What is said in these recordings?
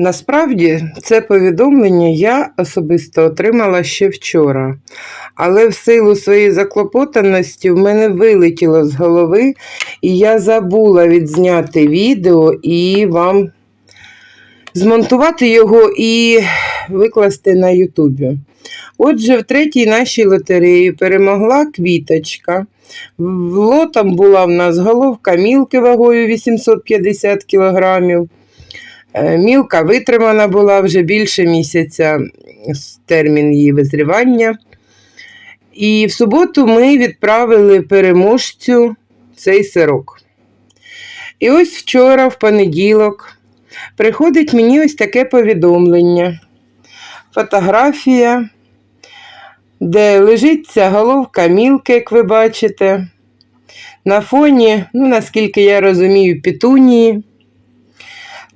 Насправді це повідомлення я особисто отримала ще вчора, але в силу своєї заклопотаності в мене вилетіло з голови, і я забула відзняти відео і вам змонтувати його і викласти на Ютубі. Отже, в третій нашій лотереї перемогла квіточка. Лотом була в нас головка мілки вагою 850 кілограмів. Е, Мілка витримана була вже більше місяця термін її визрівання. І в суботу ми відправили переможцю цей сирок. І ось вчора, в понеділок, приходить мені ось таке повідомлення. Фотографія, де лежить ця головка мілки, як ви бачите. На фоні, ну наскільки я розумію, петунії.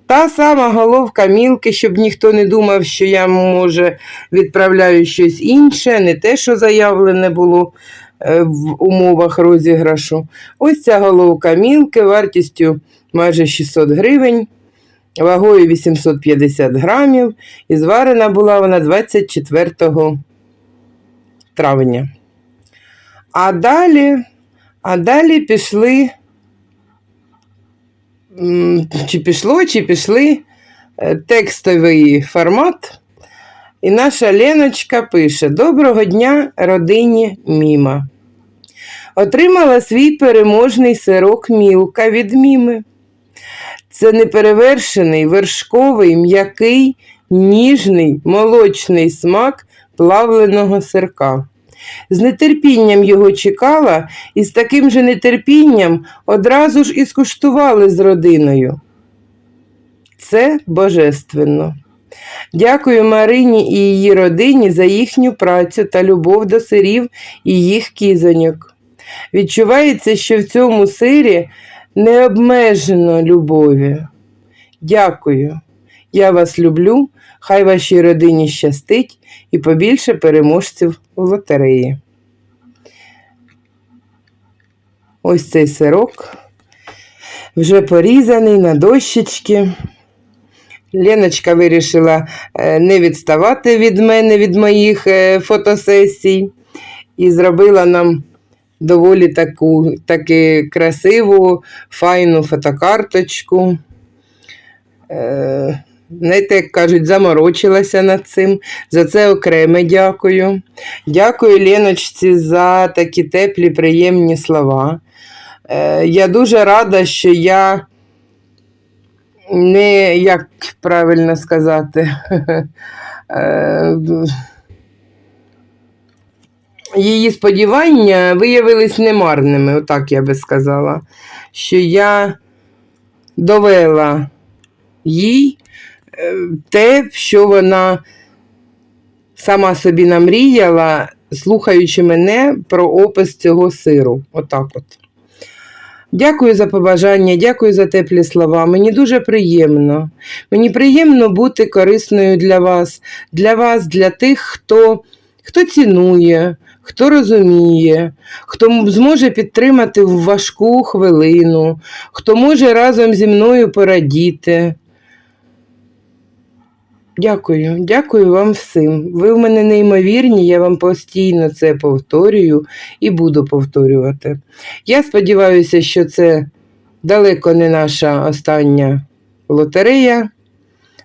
Та сама головка мілки, щоб ніхто не думав, що я, може, відправляю щось інше, не те, що заявлене було е, в умовах розіграшу. Ось ця головка мілки вартістю майже 600 гривень, вагою 850 грамів, і зварена була вона 24 травня. А далі, а далі пішли чи пішло, чи пішли е, текстовий формат. І наша Леночка пише: Доброго дня родині Міма. Отримала свій переможний сирок мілка від Міми. Це неперевершений, вершковий, м'який, ніжний, молочний смак плавленого сирка. З нетерпінням його чекала і з таким же нетерпінням одразу ж і скуштували з родиною. Це божественно. Дякую Марині і її родині за їхню працю та любов до сирів і їх кізоньок. Відчувається, що в цьому сирі не обмежено любові. Дякую. Я вас люблю, хай вашій родині щастить і побільше переможців в лотереї. Ось цей сирок вже порізаний на дощечки. Леночка вирішила е, не відставати від мене, від моїх е, фотосесій, і зробила нам доволі таку таки красиву, файну фотокарточку. Е, Знаєте, як кажуть, заморочилася над цим. За це окреме дякую. Дякую Леночці за такі теплі, приємні слова. Е, Я дуже рада, що я не, як правильно сказати, е, її сподівання виявились немарними, отак я би сказала, що я довела їй е, те, що вона сама собі намріяла, слухаючи мене про опис цього сиру. Отак от. Дякую за побажання, дякую за теплі слова. Мені дуже приємно. Мені приємно бути корисною для вас, для вас, для тих, хто, хто цінує, хто розуміє, хто зможе підтримати в важку хвилину, хто може разом зі мною порадіти. Дякую, дякую вам всім. Ви в мене неймовірні, я вам постійно це повторюю і буду повторювати. Я сподіваюся, що це далеко не наша остання лотерея.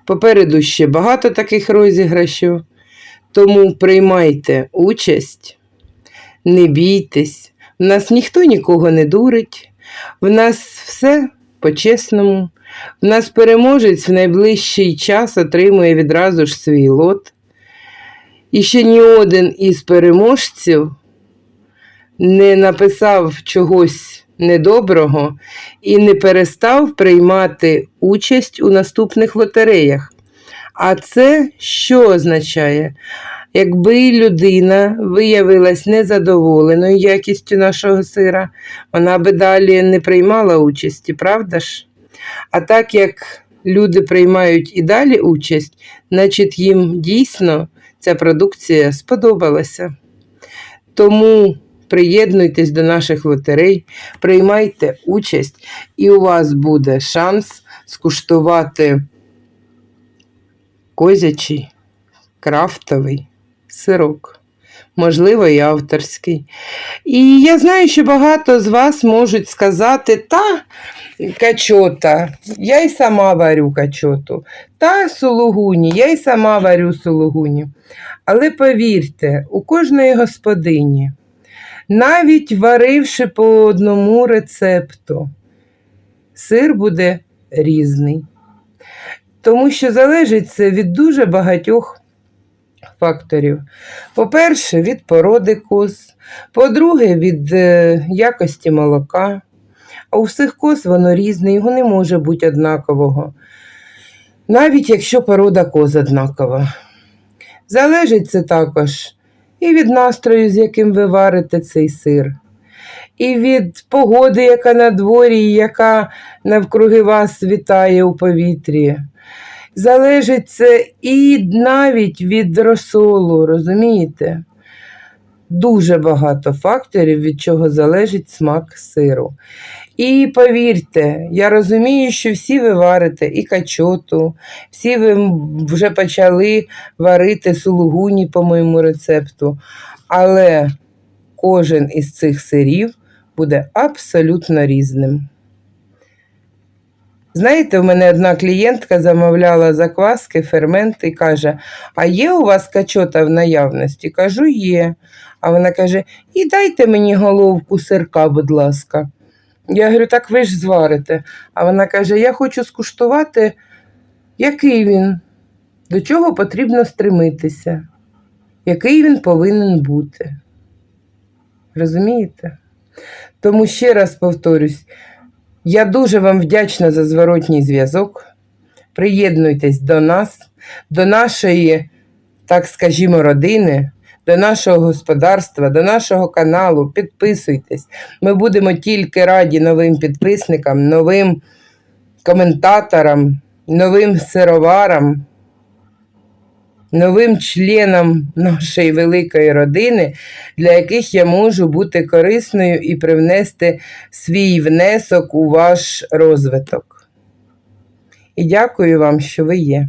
Попереду ще багато таких розіграшів. Тому приймайте участь, не бійтесь, в нас ніхто нікого не дурить, в нас все по-чесному. В нас переможець в найближчий час отримує відразу ж свій лот. І ще ні один із переможців не написав чогось недоброго і не перестав приймати участь у наступних лотереях. А це що означає? Якби людина виявилась незадоволеною якістю нашого сира, вона би далі не приймала участі, правда ж? А так як люди приймають і далі участь, значить їм дійсно ця продукція сподобалася. Тому приєднуйтесь до наших лотерей, приймайте участь, і у вас буде шанс скуштувати козячий крафтовий сирок, можливо, і авторський. І я знаю, що багато з вас можуть сказати, та качота, я й сама варю качоту, та сулугуні, я й сама варю сулугуні. Але повірте, у кожної господині, навіть варивши по одному рецепту, сир буде різний. Тому що залежить це від дуже багатьох факторів. По-перше, від породи коз, по-друге, від е, якості молока. А у всіх коз воно різне, його не може бути однакового. Навіть якщо порода коз однакова. Залежить це також і від настрою, з яким ви варите цей сир, і від погоди, яка на дворі, яка навкруги вас вітає у повітрі. Залежить це і навіть від розсолу, розумієте? Дуже багато факторів, від чого залежить смак сиру. І повірте, я розумію, що всі ви варите і качоту, всі ви вже почали варити сулугуні по моєму рецепту, але кожен із цих сирів буде абсолютно різним. Знаєте, в мене одна клієнтка замовляла закваски, ферменти і каже: А є у вас качота в наявності? Кажу, є. А вона каже: І дайте мені головку сирка, будь ласка. Я говорю, так ви ж зварите. А вона каже: Я хочу скуштувати, який він, до чого потрібно стремитися, який він повинен бути. Розумієте? Тому ще раз повторюсь, я дуже вам вдячна за зворотній зв'язок. Приєднуйтесь до нас, до нашої, так скажімо, родини, до нашого господарства, до нашого каналу. Підписуйтесь. Ми будемо тільки раді новим підписникам, новим коментаторам, новим сироварам, новим членам нашої великої родини, для яких я можу бути корисною і привнести свій внесок у ваш розвиток. І дякую вам, що ви є.